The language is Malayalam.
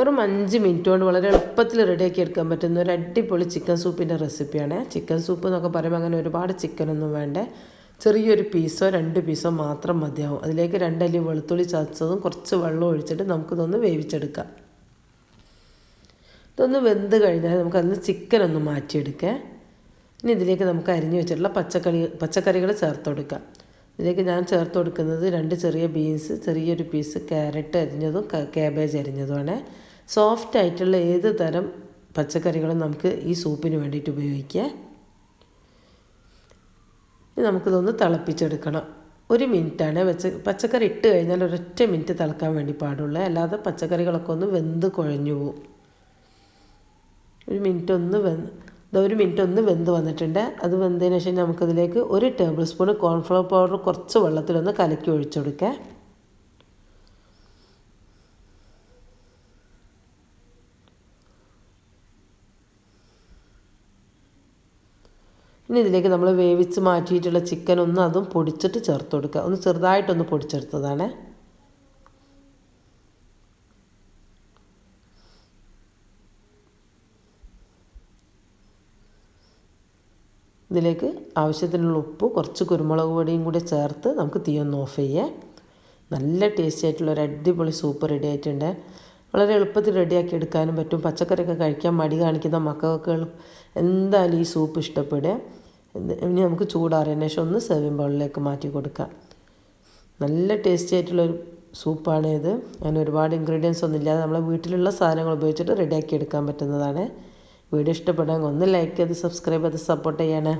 വെറും അഞ്ച് മിനിറ്റ് കൊണ്ട് വളരെ എളുപ്പത്തിൽ റെഡിയാക്കി എടുക്കാൻ പറ്റുന്ന ഒരു അടിപൊളി ചിക്കൻ സൂപ്പിന്റെ റെസിപ്പിയാണ്. ചിക്കൻ സൂപ്പ് എന്നൊക്കെ പറയുമ്പോൾ അങ്ങനെ ഒരുപാട് ചിക്കനൊന്നും വേണ്ട. ചെറിയൊരു പീസോ രണ്ട് പീസോ മാത്രം മതിയാവും. അതിലേക്ക് രണ്ടല്ലി വെളുത്തുള്ളി ചതച്ചതും കുറച്ച് വെള്ളം ഒഴിച്ചിട്ട് നമുക്കിതൊന്ന് വേവിച്ചെടുക്കാം. ഇതൊന്ന് വെന്ത് കഴിഞ്ഞാൽ നമുക്ക് അതിന് ചിക്കൻ ഒന്ന് മാറ്റിയെടുക്കാം. ഇനി ഇതിലേക്ക് നമുക്ക് അരിഞ്ഞു വെച്ചിട്ടുള്ള പച്ചക്കറി പച്ചക്കറികൾ ചേർത്ത് കൊടുക്കാം ഇതിലേക്ക് ഞാൻ ചേർത്ത് കൊടുക്കുന്നത് രണ്ട് ചെറിയ ബീൻസ് ചെറിയൊരു പീസ് ക്യാരറ്റ് അരിഞ്ഞതും കാബേജ് അരിഞ്ഞതുമാണ്. സോഫ്റ്റ് ആയിട്ടുള്ള ഏത് തരം പച്ചക്കറികളും നമുക്ക് ഈ സൂപ്പിന് വേണ്ടിയിട്ട് ഉപയോഗിക്കാം. നമുക്കിതൊന്ന് തിളപ്പിച്ചെടുക്കണം. ഒരു മിനിറ്റാണ് വെച്ച പച്ചക്കറി ഇട്ട് കഴിഞ്ഞാൽ ഒരൊറ്റ മിനിറ്റ് തിളക്കാൻ വേണ്ടി പാടുള്ളൂ. അല്ലാതെ പച്ചക്കറികളൊക്കെ ഒന്ന് വെന്ത് കുഴഞ്ഞു പോവും. ഒരു മിനിറ്റ് ഒന്ന് വെന്ത് ഒരു മിനിറ്റ് ഒന്ന് വെന്ത് വന്നിട്ടുണ്ട്. അത് വെന്തതിന് ശേഷം നമുക്കതിലേക്ക് ഒരു ടേബിൾ സ്പൂൺ കോൺഫ്ലവർ പൗഡർ കുറച്ച് വെള്ളത്തിലൊന്ന് കലക്കി ഒഴിച്ചു ഇനി ഇതിലേക്ക് നമ്മൾ വേവിച്ച് മാറ്റിയിട്ടുള്ള ചിക്കൻ ഒന്ന് അതും പൊടിച്ചിട്ട് ചേർത്ത് കൊടുക്കുക. ഒന്ന് ചെറുതായിട്ടൊന്ന് പൊടിച്ചെടുത്തതാണ്. ഇതിലേക്ക് ആവശ്യത്തിനുള്ള ഉപ്പ് കുറച്ച് കുരുമുളക് പൊടിയും കൂടി ചേർത്ത് നമുക്ക് തീ ഒന്ന് ഓഫ് ചെയ്യാം നല്ല ടേസ്റ്റി ആയിട്ടുള്ള ഒരു അടിപൊളി സൂപ്പ് റെഡി ആയിട്ടുണ്ട്. വളരെ എളുപ്പത്തിൽ റെഡിയാക്കി എടുക്കാനും പറ്റും. പച്ചക്കറിയൊക്കെ കഴിക്കാൻ മടി കാണിക്കുന്ന മക്കൾക്ക് എന്തായാലും ഈ സൂപ്പ് ഇഷ്ടപ്പെടുക. ഇനി നമുക്ക് ചൂടാറിയതിന് ശേഷം ഒന്ന് സെർവിങ് ബൗളിലേക്ക് മാറ്റി കൊടുക്കാം. നല്ല ടേസ്റ്റി ആയിട്ടുള്ളൊരു സൂപ്പാണ് ഇത്. ഞാൻ ഒരുപാട് ഇൻഗ്രീഡിയൻസ് ഒന്നും ഇല്ലാതെ നമ്മളെ വീട്ടിലുള്ള സാധനങ്ങൾ ഉപയോഗിച്ചിട്ട് റെഡിയാക്കി എടുക്കാൻ പറ്റുന്നതാണ്. വീഡിയോ ഇഷ്ടപ്പെടാൻ ഒന്ന് ലൈക്ക് ചെയ്ത് സബ്സ്ക്രൈബ് ചെയ്ത് സപ്പോർട്ട് ചെയ്യണേ.